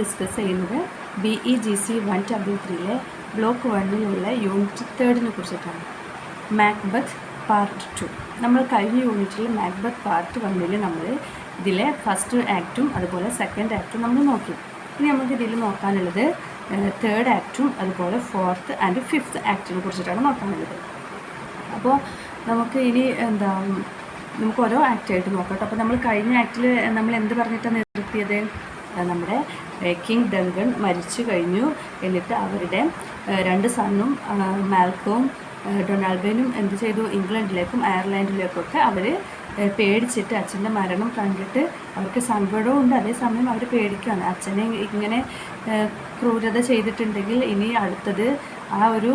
Discuss ചെയ്യുന്നത് B E G C one double ത്രീയിലെ block വണ്ണിലുള്ള unit തേർഡിനെ കുറിച്ചിട്ടാണ്. മാക്ബത്ത് പാർട്ട് ടു നമ്മൾ കഴിഞ്ഞ യൂണിറ്റിൽ മാക്ബത്ത് പാർട്ട് വണ്ണിൽ നമ്മൾ ഇതിലെ ഫസ്റ്റ് ആക്റ്റും അതുപോലെ സെക്കൻഡ് ആക്റ്റും നമ്മൾ നോക്കി. ഇനി നമുക്ക് ഇതിൽ നോക്കാനുള്ളത് തേർഡ് ആക്റ്റും അതുപോലെ ഫോർത്ത് ആൻഡ് ഫിഫ്ത്ത് ആക്റ്റിനെ കുറിച്ചിട്ടാണ് നോക്കാനുള്ളത്. അപ്പോൾ നമുക്ക് ഇനി എന്താ നമുക്ക് ഓരോ ആക്റ്റായിട്ട് നോക്കട്ടെ അപ്പോൾ നമ്മൾ കഴിഞ്ഞ ആക്റ്റിൽ നമ്മൾ എന്ത് പറഞ്ഞിട്ടാണ് നിർത്തിയത്? നമ്മുടെ കിങ് ഡങ്കൺ മരിച്ചു കഴിഞ്ഞു. എന്നിട്ട് അവരുടെ രണ്ട് സണ്ണും മാൽക്കോം ഡൊണാൾഡനും എന്ത് ചെയ്തു? ഇംഗ്ലണ്ടിലേക്കും അയർലൻഡിലേക്കൊക്കെ അവർ പേടിച്ചിട്ട് അച്ഛന്റെ മരണം കണ്ടിട്ട് അവർക്ക് സങ്കടവും ഉണ്ട്. അതേസമയം അവർ പേടിക്കുകയാണ്. അച്ഛനെ ഇങ്ങനെ ക്രൂരത ചെയ്തിട്ടുണ്ടെങ്കിൽ ഇനി അടുത്തത് ആ ഒരു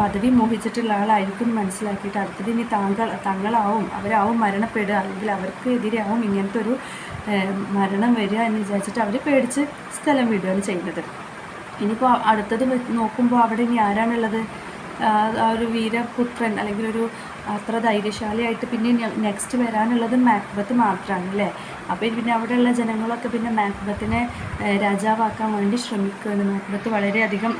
പദവി മോഹിച്ചിട്ടുള്ള ആളായിരിക്കും മനസ്സിലാക്കിയിട്ട് അടുത്തത് ഇനി താങ്കൾ തങ്ങളാവും അവരാവും മരണപ്പെടുക. അല്ലെങ്കിൽ അവർക്ക് എതിരെയാവും ഇങ്ങനത്തെ ഒരു മരണം വരിക എന്ന് വിചാരിച്ചിട്ട് അവർ പേടിച്ച് സ്ഥലം വിടുകയാണ് ചെയ്യുന്നത്. ഇനിയിപ്പോൾ അടുത്തത് നോക്കുമ്പോൾ അവിടെ ഇനി ആരാണുള്ളത്? ആ ഒരു വീരപുത്രൻ അല്ലെങ്കിൽ ഒരു അത്ര ധൈര്യശാലിയായിട്ട് പിന്നെ നെക്സ്റ്റ് വരാനുള്ളത് മാക്ബത്ത് മാത്രമാണ് അല്ലേ? അപ്പോൾ പിന്നെ അവിടെയുള്ള ജനങ്ങളൊക്കെ പിന്നെ മാക്ബത്തിനെ രാജാവാക്കാൻ വേണ്ടി ശ്രമിക്കുകയാണ്. മാക്ബത്ത് വളരെയധികം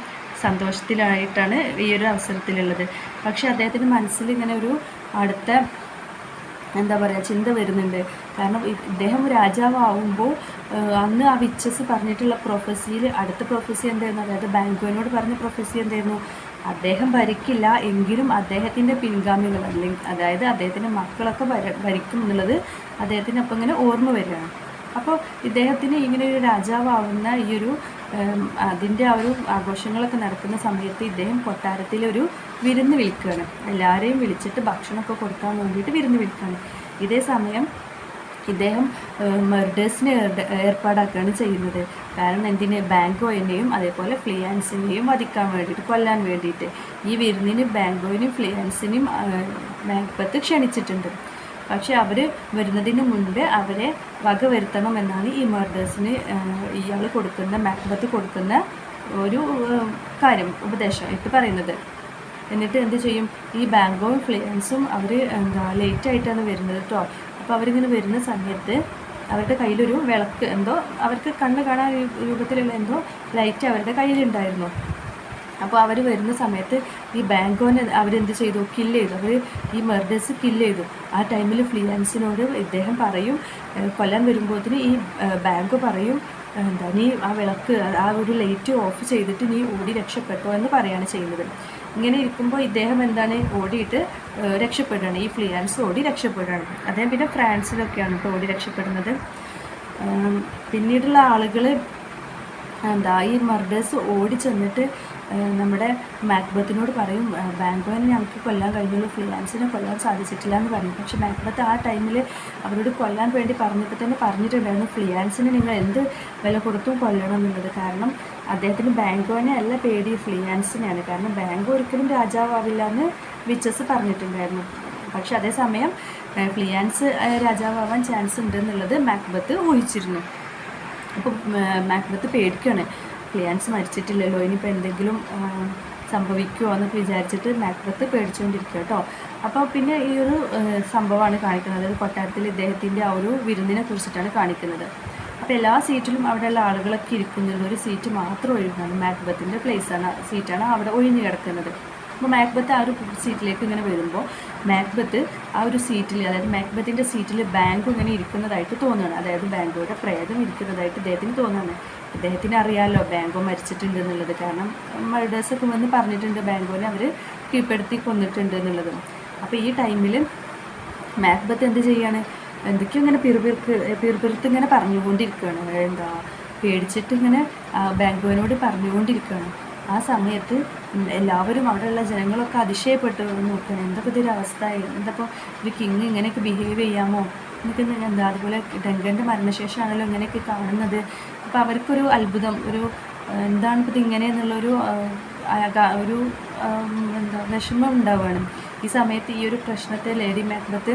സന്തോഷത്തിലായിട്ടാണ് ഈ ഒരു അവസരത്തിലുള്ളത്. പക്ഷേ അദ്ദേഹത്തിന്റെ മനസ്സിൽ ഇങ്ങനെ ഒരു അടുത്ത എന്താ പറയുക ചിന്ത വരുന്നുണ്ട്. കാരണം ഇദ്ദേഹം രാജാവാകുമ്പോൾ അന്ന് ആ വിച്ചസ് പറഞ്ഞിട്ടുള്ള പ്രൊഫസിയിൽ അടുത്ത പ്രൊഫസി എന്തായിരുന്നു? അതായത് ബാങ്കുവിനോട് പറഞ്ഞ പ്രൊഫസി എന്തായിരുന്നു? അദ്ദേഹം ഭരിക്കില്ല എങ്കിലും അദ്ദേഹത്തിന്റെ പിൻഗാമികൾ അല്ലെങ്കിൽ അതായത് അദ്ദേഹത്തിന്റെ മക്കളൊക്കെ ഭര ഭരിക്കും എന്നുള്ളത് അദ്ദേഹത്തിന് അപ്പം ഇങ്ങനെ ഓർമ്മ വരികയാണ്. അപ്പോൾ ഇദ്ദേഹത്തിന് ഇങ്ങനെ ഒരു രാജാവാവുന്ന ഈ ഒരു അതിന്റെ ആ ഒരു ആഘോഷങ്ങളൊക്കെ നടക്കുന്ന സമയത്ത് ഇദ്ദേഹം കൊട്ടാരത്തിലൊരു വിരുന്ന് വിളിക്കുകയാണ്. എല്ലാവരെയും വിളിച്ചിട്ട് ഭക്ഷണമൊക്കെ കൊടുക്കാൻ വേണ്ടിയിട്ട് വിരുന്ന് വിളിക്കുകയാണ്. ഇതേ സമയം ഇദ്ദേഹം മെർഡേഴ്സിനെ ഏർപ്പാടാക്കുകയാണ് ചെയ്യുന്നത്. കാരണം എന്തിന്? ബാങ്കോയിനെയും അതേപോലെ ഫ്ലിയാൻസിനെയും വധിക്കാൻ വേണ്ടിയിട്ട് കൊല്ലാൻ വേണ്ടിയിട്ട്. ഈ വിരുന്നിന് ബാങ്കോയിനും ഫ്ലിയാൻസിനെയും ബാങ്ക്പത്ത് ക്ഷണിച്ചിട്ടുണ്ട്. പക്ഷെ അവർ വരുന്നതിന് മുൻപേ അവരെ വകവരുത്തണം എന്നാണ് ഈ മർഡേഴ്സിന് ഇയാൾ കൊടുക്കുന്ന മാക്ബത്ത് കൊടുക്കുന്ന ഒരു കാര്യം ഉപദേശം ഇട്ട് പറയുന്നത്. എന്നിട്ട് എന്ത് ചെയ്യും? ഈ ബാങ്കോ ഫ്ലിയൻസും അവർ എന്താ ലേറ്റ് ആയിട്ടാണ് വരുന്നത് കേട്ടോ അപ്പോൾ അവരിങ്ങനെ വരുന്ന സമയത്ത് അവരുടെ കയ്യിലൊരു വിളക്ക് എന്തോ അവർക്ക് കണ്ണ് കാണാൻ രൂപത്തിലുള്ള എന്തോ ലൈറ്റ് അവരുടെ കയ്യിലുണ്ടായിരുന്നു. അപ്പോൾ അവർ വരുന്ന സമയത്ത് ഈ ബാങ്കോനെ അവരെന്ത് ചെയ്തു? കില്ല് ചെയ്തു. അവർ ഈ മെർഡേഴ്സ് കില്ല് ചെയ്തു. ആ ടൈമിൽ ഫ്ലിയാൻസിനോട് ഇദ്ദേഹം പറയും കൊല്ലാൻ വരുമ്പോഴത്തിന് ഈ ബാങ്ക് പറയും എന്താ നീ ആ വിളക്ക് ആ ഒരു ലൈറ്റ് ഓഫ് ചെയ്തിട്ട് നീ ഓടി രക്ഷപ്പെട്ടോ എന്ന് പറയാണ് ചെയ്യുന്നത്. ഇങ്ങനെ ഇരിക്കുമ്പോൾ ഇദ്ദേഹം എന്താണ്? ഓടിയിട്ട് രക്ഷപ്പെടുകയാണ്. ഈ ഫ്ലിയാൻസ് ഓടി രക്ഷപ്പെടുകയാണ്. അദ്ദേഹം പിന്നെ ഫ്രാൻസിലൊക്കെയാണ് ഇപ്പോൾ ഓടി രക്ഷപ്പെടുന്നത്. പിന്നീടുള്ള ആളുകൾ എന്താ ഈ മർഡേഴ്സ് ഓടി ചെന്നിട്ട് നമ്മുടെ മാക്ബത്തിനോട് പറയും ബാങ്കോനെ ഞങ്ങൾക്ക് കൊല്ലാൻ കഴിഞ്ഞുള്ളൂ ഫ്രീലാൻസിനെ കൊല്ലാൻ സാധിച്ചിട്ടില്ല എന്ന് പറഞ്ഞു പക്ഷെ മാക്ബത്ത് ആ ടൈമിൽ അവരോട് കൊല്ലാൻ വേണ്ടി പറഞ്ഞപ്പോൾ തന്നെ പറഞ്ഞിട്ടുണ്ടായിരുന്നു ഫ്ലിയാൻസിന് നിങ്ങൾ എന്ത് വില കൊടുത്തും കൊല്ലണം എന്നുള്ളത്. കാരണം അദ്ദേഹത്തിന് ബാങ്കോനെ അല്ല പേടി ഫ്ലിയാൻസിനെയാണ് കാരണം ബാങ്കോ ഒരിക്കലും രാജാവാവില്ല എന്ന് വിച്ചസ് പറഞ്ഞിട്ടുണ്ടായിരുന്നു. പക്ഷെ അതേസമയം ഫ്ലിയാൻസ് രാജാവാൻ ചാൻസ് ഉണ്ട് എന്നുള്ളത് മാക്ബത്ത് ഊഹിച്ചിരുന്നു. അപ്പോൾ മാക്ബത്ത് പേടിക്കുകയാണ്. ക്ലിയാൻസ് മരിച്ചിട്ടില്ലല്ലോ. ഇനിയിപ്പോൾ എന്തെങ്കിലും സംഭവിക്കുമോ എന്നൊക്കെ വിചാരിച്ചിട്ട് മാക്ബത്ത് പേടിച്ചുകൊണ്ടിരിക്കുക കേട്ടോ അപ്പോൾ പിന്നെ ഈ ഒരു സംഭവമാണ് കാണിക്കുന്നത്. അതായത് കൊട്ടാരത്തിൽ ഇദ്ദേഹത്തിന്റെ ആ ഒരു വിരുന്നിനെ കുറിച്ചിട്ടാണ് കാണിക്കുന്നത്. അപ്പോൾ എല്ലാ സീറ്റിലും അവിടെയുള്ള ആളുകളൊക്കെ ഇരിക്കുന്നത് ഒരു സീറ്റ് മാത്രം ഒഴിഞ്ഞാണ് മാക്ബത്തിന്റെ പ്ലേസാണ് സീറ്റാണ് അവിടെ ഒഴിഞ്ഞു കിടക്കുന്നത്. അപ്പോൾ മാക്ബത്ത് ആ ഒരു സീറ്റിലേക്ക് ഇങ്ങനെ വരുമ്പോൾ മാക്ബത്ത് ആ ഒരു സീറ്റിൽ അതായത് മാക്ബത്തിന്റെ സീറ്റിൽ ബാങ്ക് ഇങ്ങനെ ഇരിക്കുന്നതായിട്ട് തോന്നുകയാണ്. അതായത് ബാങ്കോയുടെ പ്രേതം ഇരിക്കുന്നതായിട്ട് ഇദ്ദേഹത്തിന് തോന്നുകയാണ്. അദ്ദേഹത്തിന് അറിയാമല്ലോ ബാങ്കോ മരിച്ചിട്ടുണ്ട് എന്നുള്ളത്. കാരണം മർഡേഴ്സൊക്കെ വന്ന് പറഞ്ഞിട്ടുണ്ട് ബാങ്കോനെ അവർ കീഴ്പ്പെടുത്തി കൊന്നിട്ടുണ്ട് എന്നുള്ളത്. അപ്പോൾ ഈ ടൈമിൽ മാക്ബത്ത് എന്ത് ചെയ്യാണ്? എന്തൊക്കെയോ ഇങ്ങനെ പിറുപിറുക്ക് പിറുപിറുത്ത് ഇങ്ങനെ പറഞ്ഞുകൊണ്ടിരിക്കുകയാണ്. എന്താ പേടിച്ചിട്ട് ഇങ്ങനെ ബാങ്കോനോട് പറഞ്ഞുകൊണ്ടിരിക്കുകയാണ്. ആ സമയത്ത് എല്ലാവരും അവിടെയുള്ള ജനങ്ങളൊക്കെ അതിശയപ്പെട്ടു. നോക്കുകയാണ് എന്തൊക്കെ ഇതൊരു അവസ്ഥ? എന്തപ്പോൾ ഒരു കിങ് ഇങ്ങനെയൊക്കെ ബിഹേവ് ചെയ്യാമോ? എനിക്ക് എന്താ അതുപോലെ ഡങ്കന്റെ മരണശേഷമാണല്ലോ ഇങ്ങനെയൊക്കെ കാണുന്നത്. അപ്പോൾ അവർക്കൊരു അത്ഭുതം ഒരു എന്താണ് ഇപ്പോൾ ഇങ്ങനെ എന്നുള്ളൊരു ഒരു എന്താ വിഷമം ഉണ്ടാവുകയാണ് ഈ സമയത്ത് ഈ ഒരു പ്രശ്നത്തെ ലേഡി മാക്ബത്ത്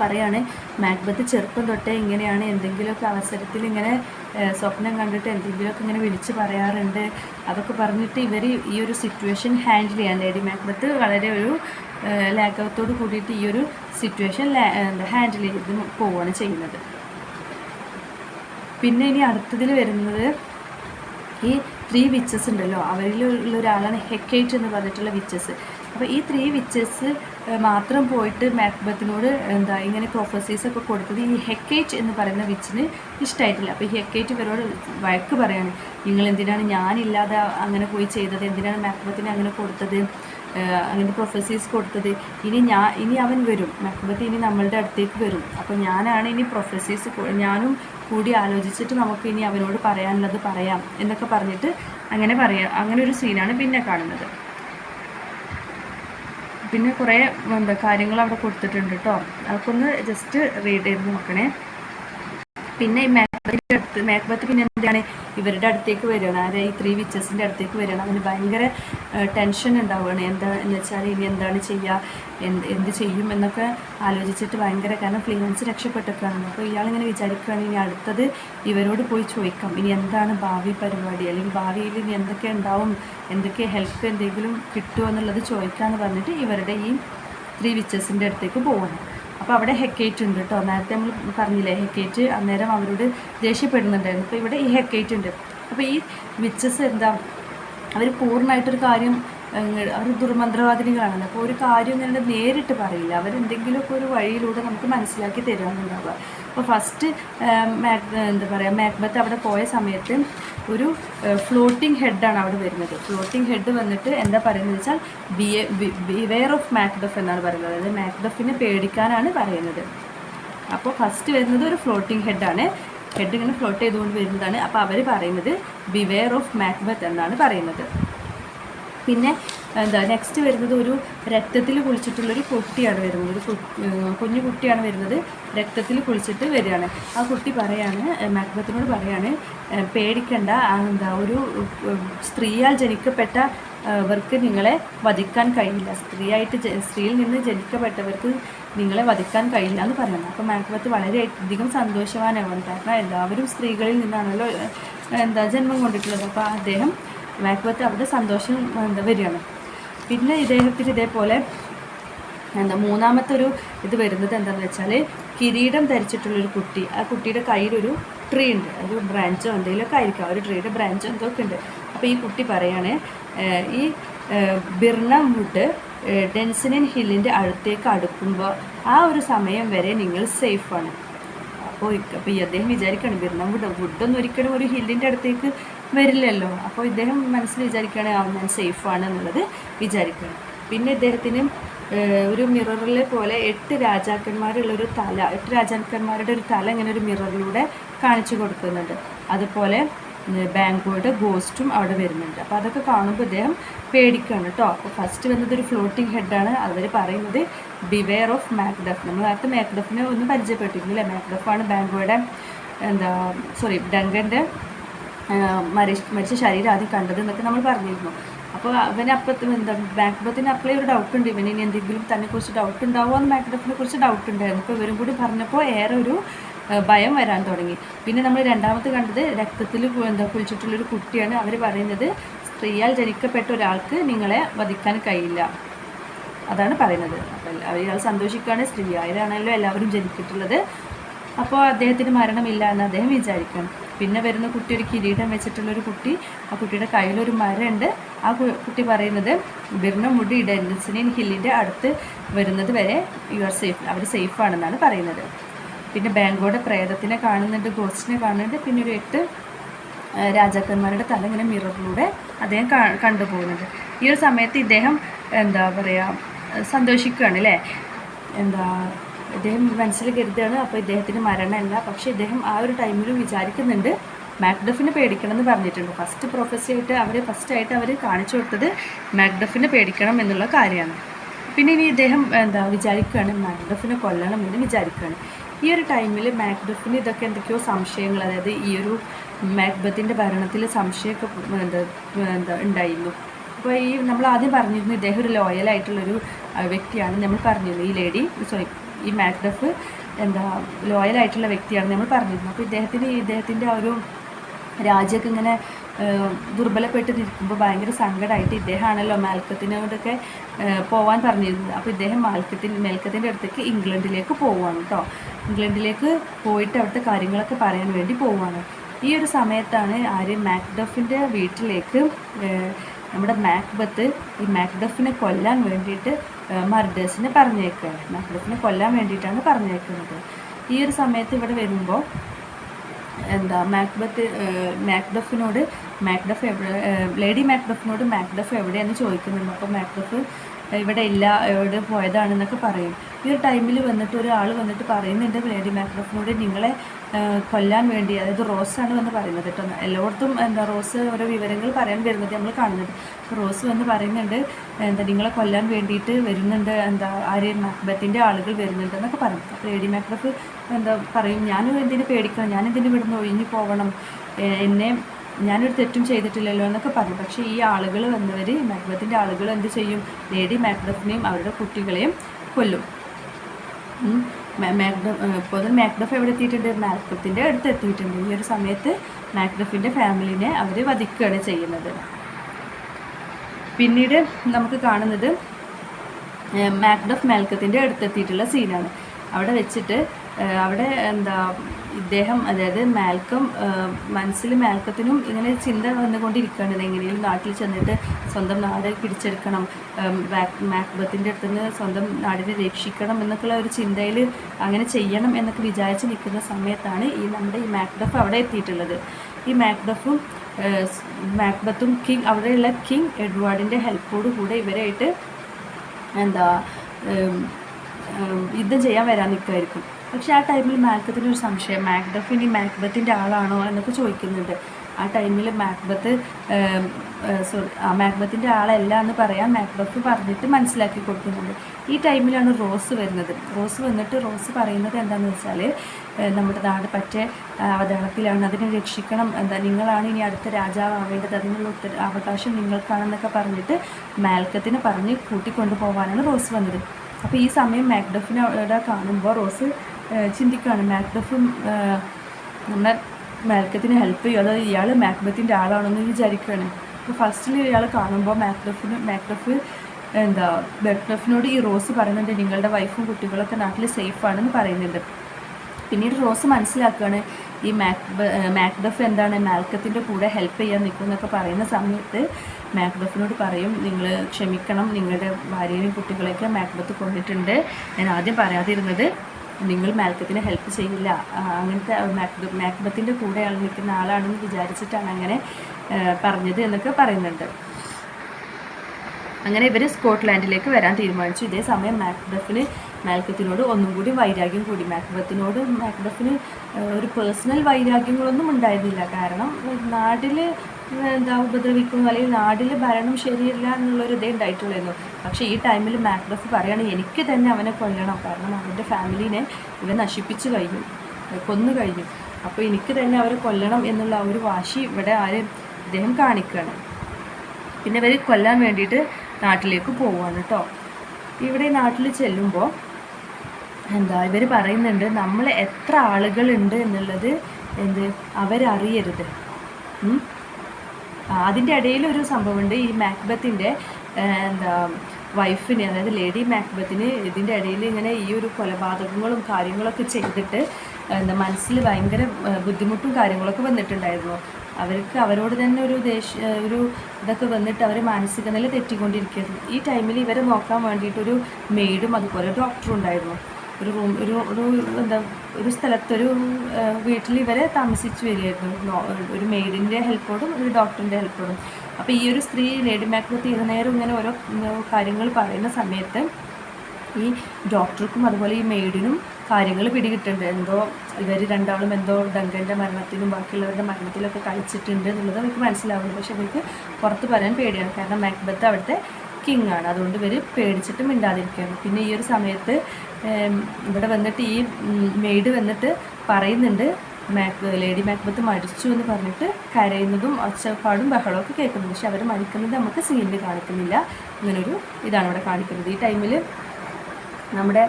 പറയാണ് മാക്ബത്ത് ചെറുപ്പം തൊട്ടേ ഇങ്ങനെയാണ് എന്തെങ്കിലുമൊക്കെ അവസരത്തിൽ ഇങ്ങനെ സ്വപ്നം കണ്ടിട്ട് എന്തെങ്കിലുമൊക്കെ ഇങ്ങനെ വിളിച്ച് പറയാറുണ്ട്. അതൊക്കെ പറഞ്ഞിട്ട് ഇവർ ഈ ഒരു സിറ്റുവേഷൻ ഹാൻഡിൽ ചെയ്യാൻ ലേഡി മാക്ബത്ത് വളരെ ഒരു ലാഘവത്തോട് കൂടിയിട്ട് ഈ ഒരു സിറ്റുവേഷൻ ഹാൻഡിൽ ചെയ്ത് പോവുകയാണ് ചെയ്യുന്നത്. പിന്നെ ഇനി അടുത്തതിൽ വരുന്നത് ഈ ത്രീ വിച്ചസ് ഉണ്ടല്ലോ. അവരിൽ ഉള്ള ഒരാളാണ് ഹെക്കേറ്റ് എന്ന് പറഞ്ഞിട്ടുള്ള വിച്ചസ് അപ്പോൾ ഈ ത്രീ വിച്ചസ് മാത്രം പോയിട്ട് മാക്ബത്തിനോട് എന്താ ഇങ്ങനെ പ്രൊഫസീസ് ഒക്കെ കൊടുത്തത് ഈ ഹെക്കേറ്റ് എന്ന് പറയുന്ന വിച്ചിന് ഇഷ്ടമായിട്ടില്ല അപ്പോൾ ഈ ഹെക്കേറ്റ് ഇവരോട് വഴക്ക് പറയാണ്. നിങ്ങൾ എന്തിനാണ് ഞാനില്ലാതെ അങ്ങനെ പോയി ചെയ്തത്? എന്തിനാണ് മാക്ബത്തിന് അങ്ങനെ കൊടുത്തത്? അങ്ങനത്തെ പ്രൊഫസീസ് കൊടുത്തത്? ഇനി ഞാൻ ഇനി അവൻ വരും. മക്ബത്ത് ഇനി നമ്മളുടെ അടുത്തേക്ക് വരും. അപ്പോൾ ഞാനാണ് ഇനി പ്രൊഫസീസ് ഞാനും കൂടി ആലോചിച്ചിട്ട് നമുക്ക് ഇനി അവനോട് പറയാനുള്ളത് പറയാം എന്നൊക്കെ പറഞ്ഞിട്ട് അങ്ങനെ പറയാം അങ്ങനെ ഒരു സീനാണ് പിന്നെ കാണുന്നത്. പിന്നെ കുറേ എന്താ കാര്യങ്ങൾ അവിടെ കൊടുത്തിട്ടുണ്ട് കേട്ടോ അതൊക്കെ ഒന്ന് ജസ്റ്റ് റീഡ് ചെയ്ത് നോക്കണേ. പിന്നെ ഈ മാക്ബത്തിന്റെ അടുത്ത് മാക്ബത്ത് പിന്നെ എന്താണ് ഇവരുടെ അടുത്തേക്ക് വരികയാണ്. അതായത് ഈ ത്രീ വിച്ചസിന്റെ അടുത്തേക്ക് വരികയാണ്. അവന് ഭയങ്കര ടെൻഷൻ ഉണ്ടാവുകയാണ്. എന്താ എന്ന് വെച്ചാൽ ഇനി എന്താണ് ചെയ്യുക എന്ത് എന്ത് ചെയ്യും എന്നൊക്കെ ആലോചിച്ചിട്ട് ഭയങ്കര കാരണം ഫ്ലീനൻസ് രക്ഷപ്പെട്ടിട്ടാണ് അപ്പോൾ ഇയാളിങ്ങനെ വിചാരിക്കുകയാണ് ഇനി അടുത്തത് ഇവരോട് പോയി ചോദിക്കാം. ഇനി എന്താണ് ഭാവി പരിപാടി? അല്ലെങ്കിൽ ഭാവിയിൽ ഇനി എന്തൊക്കെ ഉണ്ടാവും? എന്തൊക്കെ ഹെൽപ്പ് എന്തെങ്കിലും കിട്ടുമോ എന്നുള്ളത് ചോദിക്കാമെന്ന് പറഞ്ഞിട്ട് ഇവരുടെ ഈ ത്രീ വിച്ചസിന്റെ അടുത്തേക്ക് പോകണം അപ്പോൾ അവിടെ ഹെക്കേറ്റ് ഉണ്ട് കേട്ടോ നേരത്തെ നമ്മൾ പറഞ്ഞില്ലേ ഹെക്കേറ്റ് അന്നേരം അവരോട് ദേഷ്യപ്പെടുന്നുണ്ടായിരുന്നു. അപ്പോൾ ഇവിടെ ഈ ഹെക്കേറ്റ് ഉണ്ട്. അപ്പോൾ ഈ വിച്ചസ് എന്താ അവർ പൂർണമായിട്ടൊരു കാര്യം അവർ ദുർമന്ത്രവാദിനികളാണല്ലോ. അപ്പോൾ ഒരു കാര്യം നിങ്ങളുടെ നേരിട്ട് പറയില്ല. അവരെന്തെങ്കിലുമൊക്കെ ഒരു വഴിയിലൂടെ നമുക്ക് മനസ്സിലാക്കി തരാമെന്നുണ്ടാവുക അപ്പോൾ ഫസ്റ്റ് എന്താ പറയുക മാക്ബത്ത് അവിടെ പോയ സമയത്ത് ഒരു ഫ്ലോട്ടിംഗ് ഹെഡാണ് അവിടെ വരുന്നത്. ഫ്ലോട്ടിംഗ് ഹെഡ് വന്നിട്ട് എന്താ പറയുന്നത് വെച്ചാൽ ബി ബിവെയർ ഓഫ് മാക്ഡഫ് എന്നാണ് പറയുന്നത്. അതായത് മാക്ഡഫിനെ പേടിക്കാനാണ് പറയുന്നത്. അപ്പോൾ ഫസ്റ്റ് വരുന്നത് ഒരു ഫ്ലോട്ടിംഗ് ഹെഡാണ് ഹെഡ് ഇങ്ങനെ ഫ്ലോട്ട് ചെയ്തുകൊണ്ട് വരുന്നതാണ്. അപ്പോൾ അവർ പറയുന്നത് ബിവെയർ ഓഫ് മാക്ബത്ത് എന്നാണ് പറയുന്നത്. പിന്നെ എന്താ നെക്സ്റ്റ് വരുന്നത് ഒരു രക്തത്തിൽ കുളിച്ചിട്ടുള്ളൊരു കുട്ടിയാണ് വരുന്നത്. ഒരു കുഞ്ഞു കുട്ടിയാണ് വരുന്നത്. രക്തത്തിൽ കുളിച്ചിട്ട് വരികയാണ്. ആ കുട്ടി പറയാണ് മാക്ബത്തിനോട് പറയാണ് പേടിക്കണ്ട എന്താ ഒരു സ്ത്രീയാൽ ജനിക്കപ്പെട്ട അവർക്ക് നിങ്ങളെ വധിക്കാൻ കഴിയില്ല. സ്ത്രീയായിട്ട് സ്ത്രീയിൽ നിന്ന് ജനിക്കപ്പെട്ടവർക്ക് നിങ്ങളെ വധിക്കാൻ കഴിയില്ല എന്ന് പറയുന്നത് അപ്പോൾ മാക്ബത്ത് വളരെ അധികം സന്തോഷവാനാണ് കാരണം എല്ലാവരും സ്ത്രീകളിൽ നിന്നാണല്ലോ എന്താ ജന്മം കൊണ്ടിട്ടുള്ളത്. അപ്പോൾ അദ്ദേഹം മാക്ബത്ത് അവിടെ സന്തോഷം എന്താ വരികയാണ്. പിന്നെ ഇദ്ദേഹത്തിന് ഇതേപോലെ എന്താ മൂന്നാമത്തെ ഒരു ഇത് വരുന്നത് എന്താണെന്ന് വെച്ചാൽ കിരീടം ധരിച്ചിട്ടുള്ളൊരു കുട്ടി. ആ കുട്ടിയുടെ കയ്യിലൊരു ട്രീ ഉണ്ട്. ഒരു ബ്രാഞ്ചോ എന്തെങ്കിലുമൊക്കെ ആയിരിക്കും. ഒരു ട്രീയുടെ ബ്രാഞ്ചോ എന്തൊക്കെ ഉണ്ട്? അപ്പോൾ ഈ കുട്ടി പറയാണ് ഈ ബിർണ വുഡ് ഡെൻസിനൻ ഹില്ലിന്റെ അടുത്തേക്ക് അടുക്കുമ്പോൾ ആ ഒരു സമയം വരെ നിങ്ങൾ സേഫാണ് അപ്പോൾ അപ്പോൾ ഈ അദ്ദേഹം വിചാരിക്കുകയാണ് ബിർണ വുഡ് വുഡൊന്നും ഒരിക്കലും ഒരു ഹില്ലിന്റെ അടുത്തേക്ക് വരില്ലല്ലോ. അപ്പോൾ ഇദ്ദേഹം മനസ്സിൽ വിചാരിക്കുകയാണ് ആ ഞാൻ സേഫാണ് എന്നുള്ളത് വിചാരിക്കുകയാണ്. പിന്നെ ഇദ്ദേഹത്തിന് ഒരു മിററിലെ പോലെ എട്ട് രാജാക്കന്മാരുള്ള ഒരു തല എട്ട് രാജാക്കന്മാരുടെ ഒരു തല ഇങ്ങനെ ഒരു മിററിലൂടെ കാണിച്ചു കൊടുക്കുന്നുണ്ട്. അതുപോലെ ബാങ്കോയുടെ ഗോസ്റ്റും അവിടെ വരുന്നുണ്ട്. അപ്പോൾ അതൊക്കെ കാണുമ്പോൾ ഇദ്ദേഹം പേടിക്കുകയാണ് കേട്ടോ. അപ്പോൾ ഫസ്റ്റ് വന്നത് ഒരു ഫ്ലോട്ടിംഗ് ഹെഡാണ് അവർ പറയുന്നത് ബിവെയർ ഓഫ് മാക്ഡഫ് നമ്മൾ നേരത്തെ മാക്ഡഫിനെ ഒന്ന് പരിചയപ്പെട്ടിരുന്നില്ല മാക്ഡഫാണ് ബാങ്കോയുടെ എന്താ സോറി ഡങ്കന്റെ മരിച്ച ശരീരം ആദ്യം കണ്ടത് എന്നൊക്കെ നമ്മൾ പറഞ്ഞിരുന്നു. അപ്പോൾ അവന് അപ്പം എന്താ മാക്ബത്തിന് അപ്ലൈ ഒരു ഡൗട്ട് ഉണ്ട്. ഇവന് ഇനി എന്തെങ്കിലും തന്നെ കുറിച്ച് ഡൗട്ട് ഉണ്ടാവുമോ എന്ന് മാക്ബത്തിനെ കുറിച്ച് ഡൗട്ട് ഉണ്ടായിരുന്നു. അപ്പോൾ ഇവരും കൂടി പറഞ്ഞപ്പോൾ ഏറെ ഒരു ഭയം വരാൻ തുടങ്ങി. പിന്നെ നമ്മൾ രണ്ടാമത്തെ കണ്ടത് രക്തത്തിൽ എന്താ കുളിച്ചിട്ടുള്ളൊരു കുട്ടിയാണ്. അവർ പറയുന്നത് സ്ത്രീയാൽ ജനിക്കപ്പെട്ട ഒരാൾക്ക് നിങ്ങളെ വധിക്കാൻ കഴിയില്ല. അതാണ് പറയുന്നത്. അപ്പോൾ അയാൾ സന്തോഷിക്കുകയാണ്. സ്ത്രീ ആയിരാണല്ലോ എല്ലാവരും ജനിച്ചിട്ടുള്ളത്. അപ്പോൾ അദ്ദേഹത്തിന് മരണമില്ല എന്ന് അദ്ദേഹം വിചാരിക്കണം പിന്നെ വരുന്ന കുട്ടി ഒരു കിരീടം വെച്ചിട്ടുള്ളൊരു കുട്ടി. ആ കുട്ടിയുടെ കയ്യിലൊരു മരമുണ്ട്. ആ കുട്ടി പറയുന്നത് ബിർണമുടി ഡെൻസിനിൻ ഹില്ലിന്റെ അടുത്ത് വരുന്നത് വരെ യു ആർ സേഫ് അവർ സേഫാണെന്നാണ് പറയുന്നത്. പിന്നെ ബാങ്കോടെ പ്രേതത്തിനെ കാണുന്നുണ്ട് ഗോസ്റ്റിനെ കാണുന്നുണ്ട്. പിന്നെ ഒരു എട്ട് രാജാക്കന്മാരുടെ തല ഇങ്ങനെ മിററിലൂടെ അദ്ദേഹം കണ്ടുപോകുന്നുണ്ട്. ഈ ഒരു സമയത്ത് ഇദ്ദേഹം എന്താ പറയുക സന്തോഷിക്കുകയാണ് അല്ലേ? എന്താ ഇദ്ദേഹം മനസ്സിൽ കരുതുകയാണ്. അപ്പോൾ ഇദ്ദേഹത്തിന് മരണമല്ല. പക്ഷേ ഇദ്ദേഹം ആ ഒരു ടൈമിലും വിചാരിക്കുന്നുണ്ട്. മാക്ഡഫിനെ പേടിക്കണം എന്ന് പറഞ്ഞിട്ടുണ്ട്. ഫസ്റ്റ് പ്രൊഫസി ആയിട്ട് അവർ ഫസ്റ്റ് ആയിട്ട് അവർ കാണിച്ചു കൊടുത്തത് മാക്ഡഫിനെ പേടിക്കണം എന്നുള്ള കാര്യമാണ്. പിന്നെ ഇനി ഇദ്ദേഹം എന്താ വിചാരിക്കുകയാണ് മാക്ഡഫിനെ കൊല്ലണം എന്ന് വിചാരിക്കുകയാണ്. ഈ ഒരു ടൈമിൽ മാക്ഡഫിന് ഇതൊക്കെ എന്തൊക്കെയോ സംശയങ്ങൾ അതായത് ഈ ഒരു മാക്ബത്തിന്റെ ഭരണത്തിൽ സംശയമൊക്കെ എന്താ എന്താ ഉണ്ടായിരുന്നു. അപ്പോൾ ഈ നമ്മൾ ആദ്യം പറഞ്ഞിരുന്നു ഇദ്ദേഹം ഒരു ലോയലായിട്ടുള്ളൊരു വ്യക്തിയാണ്. നമ്മൾ പറഞ്ഞിരുന്നു ഈ ലേഡി സോറി ഈ മാക്ഡഫ് എന്താ ലോയലായിട്ടുള്ള വ്യക്തിയാണ് നമ്മൾ പറഞ്ഞിരുന്നു. അപ്പോൾ ഇദ്ദേഹത്തിന് ഇദ്ദേഹത്തിന്റെ ആ ഒരു രാജ്യമൊക്കെ ഇങ്ങനെ ദുർബലപ്പെട്ട് നിൽക്കുമ്പോൾ ഭയങ്കര സങ്കടമായിട്ട് ഇദ്ദേഹമാണല്ലോ മാൽക്കത്തിനോടൊക്കെ പോകാൻ പറഞ്ഞിരുന്നത്. അപ്പോൾ ഇദ്ദേഹം മാൽക്കത്തിന്റെ മേൽക്കത്തിന്റെ അടുത്തേക്ക് ഇംഗ്ലണ്ടിലേക്ക് പോവുകയാണ് കേട്ടോ ഇംഗ്ലണ്ടിലേക്ക് പോയിട്ട് അവിടുത്തെ കാര്യങ്ങളൊക്കെ പറയാൻ വേണ്ടി പോവുകയാണ് ഈ ഒരു സമയത്താണ് ആര് മാക്ഡഫിന്റെ വീട്ടിലേക്ക് നമ്മുടെ മാക്ബത്ത് ഈ മാക്ഡഫിനെ കൊല്ലാൻ വേണ്ടിയിട്ട് മർഡേഴ്സിനെ പറഞ്ഞേക്കുകയാണ് മാക്ഡഫിനെ കൊല്ലാൻ വേണ്ടിയിട്ടാണ് പറഞ്ഞേക്കുന്നത്. ഈ ഒരു സമയത്ത് ഇവിടെ വരുമ്പോൾ എന്താ മാക്ബത്ത് മാക്ഡഫിനോട് മാക്ഡഫ് എവിടെ ലേഡി മാക്ഡഫിനോട് മാക്ഡഫ് എവിടെയാണെന്ന് ചോദിക്കുന്നുണ്ട്. അപ്പോൾ മാക്ഡഫ് ഇവിടെ ഇല്ല എവിടെ പോയതാണെന്നൊക്കെ പറയും. ഈ ഒരു ടൈമിൽ വന്നിട്ട് ഒരാൾ വന്നിട്ട് പറയുന്നുണ്ട് ലേഡി മാക്ഡഫിനോട് നിങ്ങളെ കൊല്ലാൻ വേണ്ടി അതായത് റോസാണ് വന്ന് പറയുന്നത് കേട്ടോ. എല്ലായിടത്തും എന്താ റോസ് ഓരോ വിവരങ്ങൾ പറയാൻ വരുന്നത് നമ്മൾ കാണുന്നുണ്ട്. റോസ് വന്ന് പറയുന്നുണ്ട് എന്താ നിങ്ങളെ കൊല്ലാൻ വേണ്ടിയിട്ട് വരുന്നുണ്ട് എന്താ ആര് മാക്ബത്തിന്റെ ആളുകൾ വരുന്നുണ്ട് എന്നൊക്കെ പറഞ്ഞു. അപ്പോൾ ലേഡി മാക്ബത്ത് എന്താ പറയും ഞാനും എന്തിനു പേടിക്കണം? ഞാൻ എന്തിനു ഇവിടുന്ന് ഒഴിഞ്ഞു പോകണം? എന്നെ ഞാനൊരു തെറ്റും ചെയ്തിട്ടില്ലല്ലോ എന്നൊക്കെ പറഞ്ഞു. പക്ഷേ ഈ ആളുകൾ വന്നവർ മാക്ബത്തിന്റെ ആളുകൾ എന്ത് ചെയ്യും? ലേഡി മാക്ബത്തിനെയും അവരുടെ കുട്ടികളെയും കൊല്ലും. ഉം. മാ- മാക്ഡഫ് ഇപ്പോൾ മാക്ഡഫ് എവിടെ എത്തിയിട്ടുണ്ട്? മാക്ഡഫിന്റെ അടുത്ത് എത്തിയിട്ടുണ്ട്. ഈ ഒരു സമയത്ത് മാക്ഡഫിന്റെ ഫാമിലിനെ അവർ വധിക്കുകയാണ് ചെയ്യുന്നത്. പിന്നീട് നമുക്ക് കാണുന്നത് മാക്ഡഫ് മാൽക്കത്തിന്റെ അടുത്തെത്തിയിട്ടുള്ള സീനാണ്. അവിടെ വെച്ചിട്ട് അവിടെ എന്താ ഇദ്ദേഹം അതായത് മാൽക്കം മനസ്സിൽ മാൽക്കത്തിനും ഇങ്ങനെ ചിന്ത വന്നുകൊണ്ടിരിക്കുകയാണ്. എങ്ങനെയും നാട്ടിൽ ചെന്നിട്ട് സ്വന്തം നാട് പിടിച്ചെടുക്കണം മാക്ബത്തിന്റെ അടുത്ത് നിന്ന് സ്വന്തം നാടിനെ രക്ഷിക്കണം എന്നൊക്കെയുള്ള ഒരു ചിന്തയിൽ അങ്ങനെ ചെയ്യണം എന്നൊക്കെ വിചാരിച്ച് നിൽക്കുന്ന സമയത്താണ് ഈ നമ്മുടെ ഈ മാക്ഡഫ് അവിടെ എത്തിയിട്ടുള്ളത്. ഈ മാക്ഡഫും മാക്ബത്തും കിങ് അവിടെയുള്ള കിങ് എഡ്വാർഡിന്റെ ഹെൽപ്പോട് കൂടെ ഇവരായിട്ട് എന്താ യുദ്ധം ചെയ്യാൻ വരാൻ നിൽക്കുമായിരിക്കും പക്ഷേ ആ ടൈമിൽ മാക്ബത്തിന് ഒരു സംശയം. മാക്ബത്ത് ഇനി മാക്ബത്തിന്റെ ആളാണോ എന്നൊക്കെ ചോദിക്കുന്നുണ്ട്. ആ ടൈമിൽ മാക്ബത്ത് സോറി ആ മാക്ബത്തിന്റെ ആളല്ല എന്ന് പറയാൻ മാക്ബഫ് പറഞ്ഞിട്ട് മനസ്സിലാക്കി കൊടുക്കുന്നുണ്ട്. ഈ ടൈമിലാണ് റോസ് വരുന്നത്. റോസ് വന്നിട്ട് റോസ് പറയുന്നത് എന്താണെന്ന് വെച്ചാൽ നമ്മുടെ നാട് പറ്റേ അവതാളത്തിലാണ്. അതിനെ രക്ഷിക്കണം. എന്താ നിങ്ങളാണ് ഇനി അടുത്ത രാജാവാവേണ്ടത്. അതിനുള്ള ഉത്തര അവകാശം നിങ്ങൾക്കാണെന്നൊക്കെ പറഞ്ഞിട്ട് മാൽക്കത്തിന് പറഞ്ഞ് കൂട്ടിക്കൊണ്ടു പോകാനാണ് റോസ് വന്നത്. അപ്പോൾ ഈ സമയം മാക്ഡഫിനെ കാണുമ്പോൾ റോസ് ചിന്തിക്കുകയാണ്. നമ്മൾ നമ്മുടെ മാൽക്കത്തിന് ഹെൽപ്പ് ചെയ്യും. അതായത് ഇയാൾ മാക്ബത്തിന്റെ ആളാണെന്ന് വിചാരിക്കുകയാണ്. അപ്പോൾ ഫസ്റ്റിൽ ഇയാൾ കാണുമ്പോൾ മാക്ബഫിന് മാക്ബഫ് എന്താ മാക്ഡഫിനോട് ഈ റോസ് പറയുന്നുണ്ട് നിങ്ങളുടെ വൈഫും കുട്ടികളൊക്കെ നാട്ടിൽ സേഫ് ആണെന്ന് പറയുന്നുണ്ട്. പിന്നീട് റോസ് മനസ്സിലാക്കുകയാണ് ഈ മാക്ബ മാക്ബഫ് എന്താണ് മാൽക്കത്തിന്റെ കൂടെ ഹെൽപ്പ് ചെയ്യാൻ നിൽക്കും എന്നൊക്കെ പറയുന്ന സമയത്ത് മാക്ബഫിനോട് പറയും നിങ്ങൾ ക്ഷമിക്കണം നിങ്ങളുടെ ഭാര്യയും കുട്ടികളെയൊക്കെ മാക്ബത്ത് കൊണ്ടിട്ടുണ്ട് ഞാൻ ആദ്യം പറയാതിരുന്നത് നിങ്ങൾ മാൽക്കത്തിനെ ഹെൽപ്പ് ചെയ്യില്ല. അങ്ങനത്തെ മാക്ബ മാക്ബത്തിന്റെ കൂടെ ആൾ നിൽക്കുന്ന ആളാണെന്ന് വിചാരിച്ചിട്ടാണ് അങ്ങനെ പറഞ്ഞത് എന്നൊക്കെ പറയുന്നുണ്ട്. അങ്ങനെ ഇവർ സ്കോട്ട്ലാൻഡിലേക്ക് വരാൻ തീരുമാനിച്ചു. ഇതേ സമയം മാക്ബഫിന് മാൽക്കത്തിനോട് ഒന്നും കൂടി വൈരാഗ്യം കൂടി. മാക്ബത്തിനോട് മാക്ബഫിന് ഒരു പേഴ്സണൽ വൈരാഗ്യങ്ങളൊന്നും ഉണ്ടായിരുന്നില്ല. കാരണം നാട്ടിൽ എന്താ ഉപദ്രവിക്കുന്നു? അല്ലെങ്കിൽ നാടിൽ ഭരണം ശരിയല്ല എന്നുള്ളൊരു ഇതേ ഉണ്ടായിട്ടുള്ളായിരുന്നു. പക്ഷേ ഈ ടൈമിൽ മാക്ബസ് പറയണം എനിക്ക് തന്നെ അവനെ കൊല്ലണം. കാരണം അവന്റെ ഫാമിലീനെ ഇവ നശിപ്പിച്ചു കഴിഞ്ഞു കൊന്നു കഴിഞ്ഞു. അപ്പോൾ എനിക്ക് തന്നെ അവരെ കൊല്ലണം എന്നുള്ള ആ ഒരു വാശി ഇവിടെ ആര് ഇദ്ദേഹം കാണിക്കുകയാണ് പിന്നെ ഇവർ കൊല്ലാൻ വേണ്ടിയിട്ട് നാട്ടിലേക്ക് പോവുകയാണ് കേട്ടോ ഇവിടെ നാട്ടിൽ ചെല്ലുമ്പോൾ എന്താ ഇവർ പറയുന്നുണ്ട് നമ്മൾ എത്ര ആളുകളുണ്ട് എന്നുള്ളത് എന്ത്? അവരറിയരുത്. അതിന്റെ ഇടയിൽ ഒരു സംഭവമുണ്ട്. ഈ മാക്ബത്തിന്റെ എന്താ വൈഫിന് അതായത് ലേഡി മാക്ബത്തിന് ഇതിന്റെ ഇടയിൽ ഇങ്ങനെ ഈ ഒരു കൊലപാതകങ്ങളും കാര്യങ്ങളൊക്കെ ചെയ്തിട്ട് എന്താ മനസ്സിൽ ഭയങ്കര ബുദ്ധിമുട്ടും കാര്യങ്ങളൊക്കെ വന്നിട്ടുണ്ടായിരുന്നു. അവർക്ക് അവരോട് തന്നെ ഒരു ദേഷ്യ ഒരു ഇതൊക്കെ വന്നിട്ട് അവർ മാനസിക നില തെറ്റിക്കൊണ്ടിരിക്കുന്നു ഈ ടൈമിൽ ഇവരെ നോക്കാൻ വേണ്ടിയിട്ടൊരു മെയ്ഡും അതുപോലെ ഡോക്ടറും ഉണ്ടായിരുന്നു. ഒരു റൂം ഒരു ഒരു എന്താ ഒരു സ്ഥലത്തൊരു വീട്ടിൽ ഇവരെ താമസിച്ച് വരികയായിരുന്നു. ഒരു മെയ്ഡിന്റെ ഹെൽപ്പോടും ഒരു ഡോക്ടറിന്റെ ഹെൽപ്പോടും അപ്പോൾ ഈ ഒരു സ്ത്രീ ലേഡി മാക്ബത്ത് ഏത് നേരം ഇങ്ങനെ ഓരോ കാര്യങ്ങൾ പറയുന്ന സമയത്ത് ഈ ഡോക്ടർക്കും അതുപോലെ ഈ മെയ്ഡിനും കാര്യങ്ങൾ പിടികിട്ടുണ്ട്. എന്തോ ഇവർ രണ്ടാളും എന്തോ ഡങ്കന്റെ മരണത്തിലും ബാക്കിയുള്ളവരുടെ മരണത്തിലൊക്കെ കഴിച്ചിട്ടുണ്ട് എന്നുള്ളത് അവർക്ക് മനസ്സിലാവുന്നു. പക്ഷെ അവർക്ക് പുറത്ത് പറയാൻ പേടിയാണ്. കാരണം മാക്ബത്ത് അവിടുത്തെ കിങ് ആണ്. അതുകൊണ്ട് ഇവർ പേടിച്ചിട്ട് മിണ്ടാതിരിക്കുകയാണ്. പിന്നെ ഈ ഒരു സമയത്ത് ഇവിടെ വന്നിട്ട് ഈ മെയ്ഡ് വന്നിട്ട് പറയുന്നുണ്ട്. മാക് ലേഡി മാക്ബത്ത് മരിച്ചു എന്ന് പറഞ്ഞിട്ട് കരയുന്നതും ഒച്ചപ്പാടും ബഹളവും ഒക്കെ കേൾക്കുന്നുണ്ട്. പക്ഷെ അവർ മരിക്കുന്നത് നമുക്ക് സീനിൽ കാണിക്കുന്നില്ല. ഇങ്ങനൊരു ഇതാണ് ഇവിടെ കാണിക്കുന്നത്. ഈ ടൈമിൽ നമ്മുടെ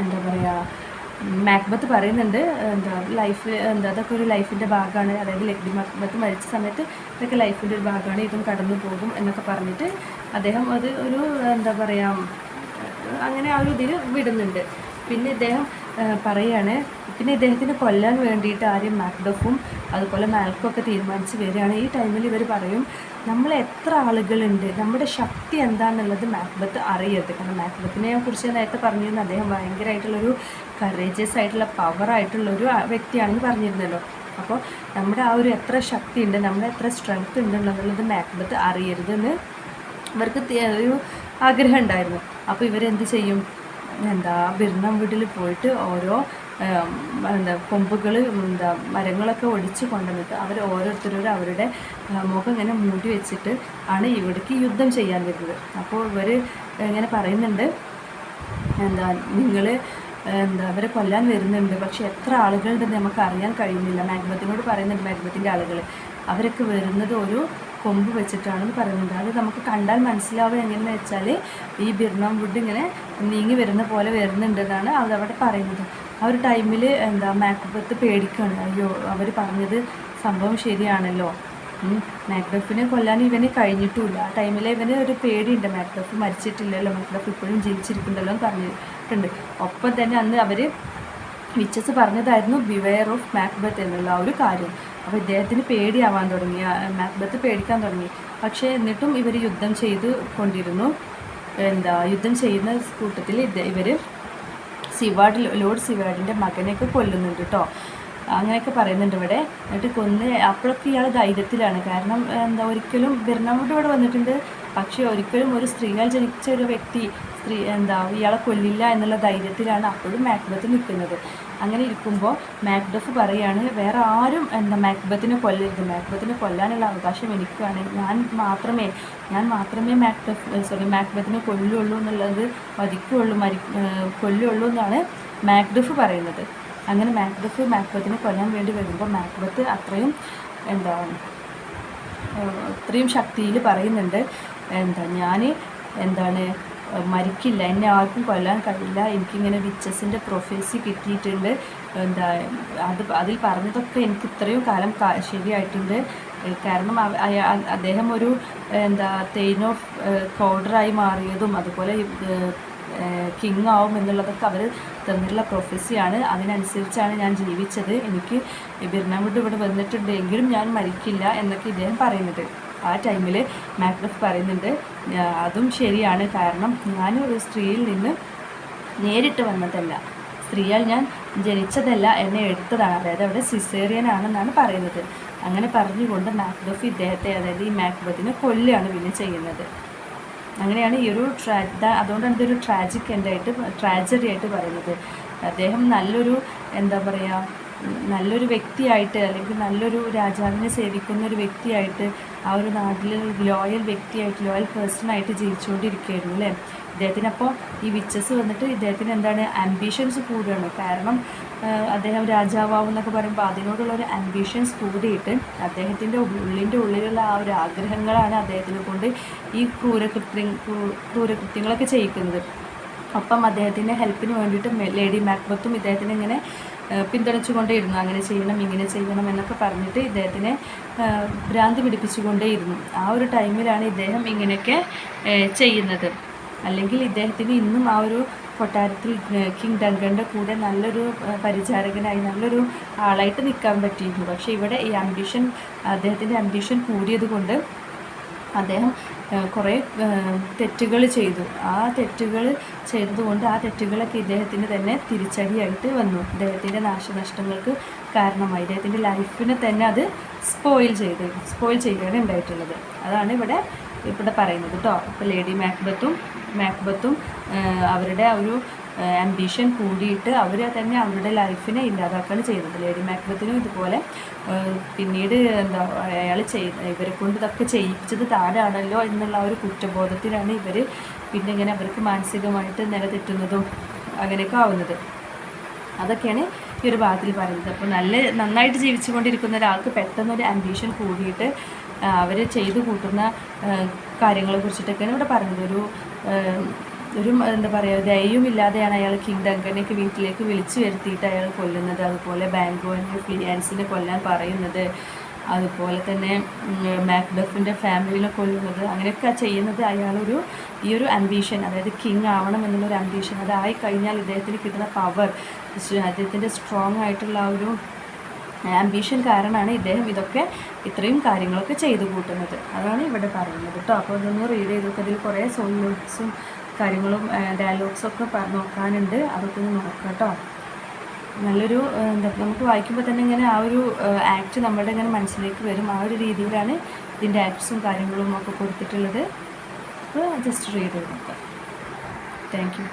എന്താ പറയുക മാക്ബത്ത് പറയുന്നുണ്ട് എന്താ ലൈഫ് എന്താ അതൊക്കെ ഒരു ലൈഫിന്റെ ഭാഗമാണ്. അതായത് ലെഡി മാക്ബത്ത് മരിച്ച സമയത്ത് ഇതൊക്കെ ലൈഫിന്റെ ഒരു ഭാഗമാണ്. ഇതും കടന്നു പോകും എന്നൊക്കെ പറഞ്ഞിട്ട് അദ്ദേഹം അത് ഒരു എന്താ പറയുക അങ്ങനെ ആ ഒരു ഇതിൽ വിടുന്നുണ്ട്. പിന്നെ ഇദ്ദേഹം പറയാണ് പിന്നെ ഇദ്ദേഹത്തിന് കൊല്ലാൻ വേണ്ടിയിട്ട് ആരും മാക്ഡഫും അതുപോലെ മാൽക്കും ഒക്കെ തീരുമാനിച്ച് വരികയാണ്. ഈ ടൈമിൽ ഇവർ പറയും നമ്മൾ എത്ര ആളുകളുണ്ട്? നമ്മുടെ ശക്തി എന്താണെന്നുള്ളത് മാക്ബത്ത് അറിയരുത്. കാരണം മാക്ബത്തിനെ കുറിച്ച് നേരത്തെ പറഞ്ഞിരുന്നു അദ്ദേഹം ഭയങ്കരമായിട്ടുള്ളൊരു കറേജിയസ് ആയിട്ടുള്ള പവർ ആയിട്ടുള്ളൊരു വ്യക്തിയാണെന്ന് പറഞ്ഞിരുന്നല്ലോ. അപ്പോൾ നമ്മുടെ ആ ഒരു എത്ര ശക്തി ഉണ്ട് നമ്മുടെ എത്ര സ്ട്രെങ്ത് ഉണ്ട് എന്നുള്ളത് മാക്ബത്ത് അറിയരുതെന്ന് ഇവർക്ക് ഒരു ആഗ്രഹം ഉണ്ടായിരുന്നു. അപ്പോൾ ഇവരെന്ത് ചെയ്യും? എന്താ ബിർണം വീട്ടിൽ പോയിട്ട് ഓരോ എന്താ കൊമ്പുകൾ എന്താ മരങ്ങളൊക്കെ ഒടിച്ച് കൊണ്ടുവന്നിട്ട് അവർ ഓരോരുത്തരും അവരുടെ മുഖം ഇങ്ങനെ മൂടി വെച്ചിട്ട് ആണ് ഇവിടേക്ക് യുദ്ധം ചെയ്യാൻ വരുന്നത്. അപ്പോൾ ഇവർ ഇങ്ങനെ പറയുന്നുണ്ട് എന്താ നിങ്ങൾ എന്താ അവരെ കൊല്ലാൻ വരുന്നുണ്ട്. പക്ഷെ എത്ര ആളുകളുണ്ടെന്ന് നമുക്ക് അറിയാൻ കഴിയുന്നില്ല. മാഗ്മത്തിനോട് പറയുന്നുണ്ട് മാഗ്മത്തിന്റെ ആളുകൾ അവരൊക്കെ വരുന്നത് ഒരു കൊമ്പ് വെച്ചിട്ടാണെന്ന് പറയുന്നുണ്ട്. അത് നമുക്ക് കണ്ടാൽ മനസ്സിലാവുക എങ്ങനെയെന്ന് വെച്ചാൽ ഈ ബിർണം വുഡ് ഇങ്ങനെ നീങ്ങി വരുന്ന പോലെ വരുന്നുണ്ടെന്നാണ് അവരവിടെ പറയുന്നത്. ആ ഒരു ടൈമിൽ എന്താ മാക്ബത്ത് പേടിക്കുകയാണ് അയ്യോ അവർ പറഞ്ഞത് സംഭവം ശരിയാണല്ലോ. മാക്ബഫിനെ കൊല്ലാൻ ഇവന് കഴിഞ്ഞിട്ടില്ല. ആ ടൈമിൽ ഇവന് ഒരു പേടിയുണ്ട്. മാക്ഡഫ് മരിച്ചിട്ടില്ലല്ലോ. മാക്ഡഫ് ഇപ്പോഴും ജീവിച്ചിരിക്കുന്നുണ്ടല്ലോ എന്ന് പറഞ്ഞിട്ടുണ്ട്. ഒപ്പം തന്നെ അന്ന് അവർ വിച്ചസ് പറഞ്ഞതായിരുന്നു ബിവെയർ ഓഫ് മാക്ബത്ത് എന്നുള്ള ആ ഒരു കാര്യം. അപ്പോൾ ഇദ്ദേഹത്തിന് പേടിയാവാൻ തുടങ്ങി മാക്ബത്ത് പേടിക്കാൻ തുടങ്ങി. പക്ഷേ എന്നിട്ടും ഇവർ യുദ്ധം ചെയ്ത് കൊണ്ടിരുന്നു. എന്താ യുദ്ധം ചെയ്യുന്ന കൂട്ടത്തിൽ ഇവർ സിവാഡ് ലോർഡ് സിവാഡിന്റെ മകനെയൊക്കെ കൊല്ലുന്നുണ്ട് കേട്ടോ അങ്ങനെയൊക്കെ പറയുന്നുണ്ട് ഇവിടെ. എന്നിട്ട് കൊന്ന് അപ്പോഴൊക്കെ ഇയാൾ ധൈര്യത്തിലാണ്. കാരണം എന്താ ഒരിക്കലും ബിർണാമുട്ട് ഇവിടെ വന്നിട്ടുണ്ട്. പക്ഷേ ഒരിക്കലും ഒരു സ്ത്രീയാൽ ജനിച്ച ഒരു വ്യക്തി സ്ത്രീ എന്താ ഇയാളെ കൊല്ലില്ല എന്നുള്ള ധൈര്യത്തിലാണ് അപ്പോഴും മാക്ബത്ത് നിൽക്കുന്നത്. അങ്ങനെ ഇരിക്കുമ്പോൾ മാക്ഡഫ് പറയാണ് വേറെ ആരും എന്താ മാക്ബത്തിനെ കൊല്ലരുത്. മാക്ബത്തിനെ കൊല്ലാനുള്ള അവകാശം എനിക്കാണ്. ഞാൻ മാത്രമേ ഞാൻ മാത്രമേ മാക്ഡഫ് സോറി മാക്ബത്തിനെ കൊല്ലുള്ളൂ എന്നുള്ളത് വധിക്കുള്ളൂ മരി കൊല്ലുള്ളൂ എന്നാണ് മാക്ഡഫ് പറയുന്നത്. അങ്ങനെ മാക്ബത്ത് മാക്ബത്തിനെ കൊല്ലാൻ വേണ്ടി വരുമ്പോൾ മാക്ബത്ത് അത്രയും എന്താ അത്രയും ശക്തിയിൽ പറയുന്നുണ്ട് എന്താ ഞാൻ എന്താണ് മരിക്കില്ല. എന്നെ ആർക്കും കൊല്ലാൻ കഴിയില്ല. എനിക്കിങ്ങനെ വിച്ചസിന്റെ പ്രൊഫസി കിട്ടിയിട്ടുണ്ട്. എന്താ അത് അതിൽ പറഞ്ഞതൊക്കെ എനിക്ക് ഇത്രയും കാലം ശരിയായിട്ടുണ്ട്. കാരണം അദ്ദേഹം ഒരു എന്താ തെയിൻ ഓഫ് പൗഡറായി മാറിയതും അതുപോലെ കിങ് ആവും എന്നുള്ളതൊക്കെ അവർ തന്നിട്ടുള്ള പ്രൊഫസിയാണ് അതിനനുസരിച്ചാണ് ഞാൻ ജീവിച്ചത്. എനിക്ക് ബിർണാമുഡ് ഇവിടെ വന്നിട്ടുണ്ട്. എങ്കിലും ഞാൻ മരിക്കില്ല എന്നൊക്കെ ഇദ്ദേഹം പറയുന്നത്. ആ ടൈമിൽ മാക്രഫ് പറയുന്നുണ്ട് അതും ശരിയാണ്. കാരണം ഞാൻ ഒരു സ്ത്രീയിൽ നിന്ന് നേരിട്ട് വന്നതല്ല. സ്ത്രീയാൽ ഞാൻ ജനിച്ചതല്ല എന്നെ എടുത്തതാണ്. അതായത് അവിടെ സിസേറിയൻ ആണെന്നാണ് പറയുന്നത്. അങ്ങനെ പറഞ്ഞുകൊണ്ട് മാക്ബഫ് ഇദ്ദേഹത്തെ അതായത് ഈ മാക്ബത്തിനെ കൊല്ലുകയാണ് പിന്നെ ചെയ്യുന്നത്. അങ്ങനെയാണ് ഈ ഒരു ട്രാ അതുകൊണ്ടാണ് ഇതൊരു ട്രാജിക് എൻഡായിട്ട് ട്രാജഡി ആയിട്ട് പറയുന്നത്. അദ്ദേഹം നല്ലൊരു എന്താ പറയുക നല്ലൊരു വ്യക്തിയായിട്ട് അല്ലെങ്കിൽ നല്ലൊരു രാജാവിനെ സേവിക്കുന്ന ഒരു വ്യക്തിയായിട്ട് ആ ഒരു നാട്ടിൽ ലോയൽ വ്യക്തിയായിട്ട് ലോയൽ പേഴ്സൺ ആയിട്ട് ജീവിച്ചുകൊണ്ടിരിക്കുകയായിരുന്നു അല്ലേ? ഇദ്ദേഹത്തിനപ്പോൾ ഈ വിച്ചസ് വന്നിട്ട് ഇദ്ദേഹത്തിന് എന്താണ് ആംബിഷൻസ് കൂടുകയാണ്. കാരണം അദ്ദേഹം രാജാവാവും എന്നൊക്കെ പറയുമ്പോൾ അതിനോടുള്ള ഒരു ആംബിഷൻസ് കൂടിയിട്ട് അദ്ദേഹത്തിന്റെ ഉള്ളിന്റെ ഉള്ളിലുള്ള ആ ഒരു ആഗ്രഹങ്ങളാണ് അദ്ദേഹത്തിനെ കൊണ്ട് ഈ ക്രൂരകൃത്യം ക്രൂ- ക്രൂരകൃത്യങ്ങളൊക്കെ ചെയ്യിക്കുന്നത്. ഒപ്പം അദ്ദേഹത്തിന്റെ ഹെൽപ്പിന് വേണ്ടിയിട്ട് ലേഡി മാക്ബത്തും ഇദ്ദേഹത്തിനെ ഇങ്ങനെ പിന്തുണച്ചുകൊണ്ടേയിരുന്നു. അങ്ങനെ ചെയ്യണം ഇങ്ങനെ ചെയ്യണം എന്നൊക്കെ പറഞ്ഞിട്ട് ഇദ്ദേഹത്തിനെ ഭ്രാന്തി പിടിപ്പിച്ചുകൊണ്ടേയിരുന്നു. ആ ഒരു ടൈമിലാണ് ഇദ്ദേഹം ഇങ്ങനെയൊക്കെ ചെയ്യുന്നത്. അല്ലെങ്കിൽ ഇദ്ദേഹത്തിന് ഇന്നും ആ ഒരു കൊട്ടാരത്തിൽ കിങ് ഡങ്കന്റെ കൂടെ നല്ലൊരു പരിചാരകനായി നല്ലൊരു ആളായിട്ട് നിൽക്കാൻ പറ്റിയിരുന്നു. പക്ഷേ ഇവിടെ ഈ അംബിഷൻ അദ്ദേഹത്തിന്റെ അംബിഷൻ കൂടിയത് കൊണ്ട് അദ്ദേഹം കുറേ തെറ്റുകൾ ചെയ്തു. ആ തെറ്റുകൾ ചെയ്തതുകൊണ്ട് ആ തെറ്റുകളൊക്കെ ഇദ്ദേഹത്തിന് തന്നെ തിരിച്ചടിയായിട്ട് വന്നു. ഇദ്ദേഹത്തിന്റെ നാശനഷ്ടങ്ങൾക്ക് കാരണമായി. ഇദ്ദേഹത്തിന്റെ ലൈഫിനെ തന്നെ അത് സ്പോയിൽ ചെയ്ത് സ്പോയിൽ ചെയ്യുകയാണ് ഉണ്ടായിട്ടുള്ളത്. അതാണ് ഇവിടെ ഇവിടെ പറയുന്നത് കേട്ടോ. ഇപ്പോൾ ലേഡി മാക്ബത്തും മാക്ബത്തും അവരുടെ ഒരു ആംബിഷൻ കൂടിയിട്ട് അവർ തന്നെ അവരുടെ ലൈഫിനെ ഇല്ലാതാക്കുകയാണ് ചെയ്യുന്നത്. ലേഡി മാക്ബത്തിനും ഇതുപോലെ പിന്നീട് എന്താ അയാൾ ചെയ് ഇവരെ കൊണ്ട് ഇതൊക്കെ ചെയ്യിപ്പിച്ചത് താനാണല്ലോ എന്നുള്ള ഒരു കുറ്റബോധത്തിലാണ് ഇവർ പിന്നെ ഇങ്ങനെ അവർക്ക് മാനസികമായിട്ട് നിലതെറ്റുന്നതും അങ്ങനെയൊക്കെ ആവുന്നത്. അതൊക്കെയാണ് ഈ ഒരു ഭാഗത്തിൽ പറയുന്നത്. അപ്പോൾ നല്ല നന്നായിട്ട് ജീവിച്ചു കൊണ്ടിരിക്കുന്ന ഒരാൾക്ക് പെട്ടെന്നൊരു അംബീഷൻ കൂടിയിട്ട് അവർ ചെയ്തു കൂട്ടുന്ന കാര്യങ്ങളെ കുറിച്ചിട്ടൊക്കെയാണ് ഇവിടെ പറയുന്നത്. ഒരു ഒരു എന്താ പറയുക ദയയും ഇല്ലാതെയാണ് അയാൾ കിങ് ഡങ്കനെയൊക്കെ വീട്ടിലേക്ക് വിളിച്ചു വരുത്തിയിട്ട് അയാൾ കൊല്ലുന്നത്. അതുപോലെ ബാങ്കോനെ ഫ്ലിയാൻസിനെ കൊല്ലാൻ പറയുന്നത്. അതുപോലെ തന്നെ മാക്ബഫിന്റെ ഫാമിലിനെ കൊല്ലുന്നത്. അങ്ങനെയൊക്കെ ചെയ്യുന്നത് അയാളൊരു ഈ ഒരു അംബീഷൻ അതായത് കിങ് ആവണം എന്നുള്ളൊരു അംബീഷൻ അതായി കഴിഞ്ഞാൽ ഇദ്ദേഹത്തിന് കിട്ടുന്ന പവർ അദ്ദേഹത്തിന്റെ സ്ട്രോങ് ആയിട്ടുള്ള ആ ഒരു ആംബീഷൻ കാരണമാണ് ഇദ്ദേഹം ഇതൊക്കെ ഇത്രയും കാര്യങ്ങളൊക്കെ ചെയ്തു കൂട്ടുന്നത്. അതാണ് ഇവിടെ പറയുന്നത് കേട്ടോ അപ്പോൾ അതൊന്ന് റീഡ് ചെയ്തൊക്കെ അതിൽ കുറേ സോങ്സും കാര്യങ്ങളും ഡയലോഗ്സൊക്കെ നോക്കാനുണ്ട്. അതൊക്കെ ഒന്ന് നോക്കാം കേട്ടോ നല്ലൊരു എന്താ നമുക്ക് വായിക്കുമ്പോൾ തന്നെ ഇങ്ങനെ ആ ഒരു ആക്ട് നമ്മുടെ ഇങ്ങനെ മനസ്സിലേക്ക് വരും. ആ ഒരു രീതിയിലാണ് ഇതിന്റെ ആക്ട്സും കാര്യങ്ങളും ഒക്കെ കൊടുത്തിട്ടുള്ളത്. അപ്പോൾ ജസ്റ്റ് ചെയ്ത് നോക്കാം താങ്ക് യു